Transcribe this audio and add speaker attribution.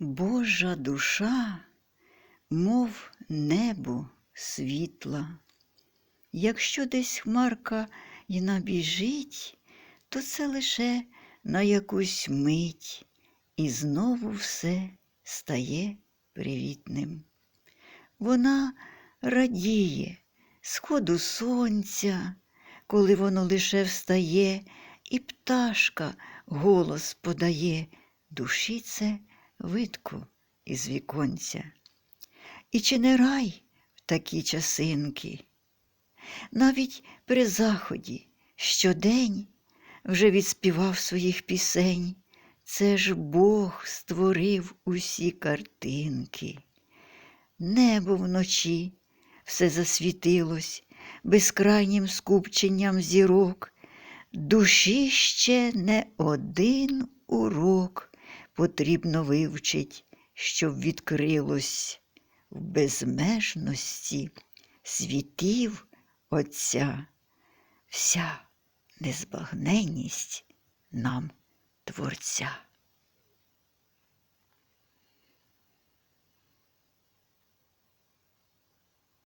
Speaker 1: Божа душа, мов небо світла. Якщо десь хмарка й набіжить, то це лише на якусь мить, і знову все стає привітним. Вона радіє сходу сонця, коли воно лише встає, і пташка голос подає, душі це видко із віконця. І чи не рай в такі часинки? Навіть при заході щодень вже відспівав своїх пісень. Це ж Бог створив усі картинки. Небо вночі все засвітилось безкрайнім скупченням зірок. Душі ще не один урок потрібно вивчить, щоб відкрилось в безмежності світів Отця вся незбагненність нам Творця.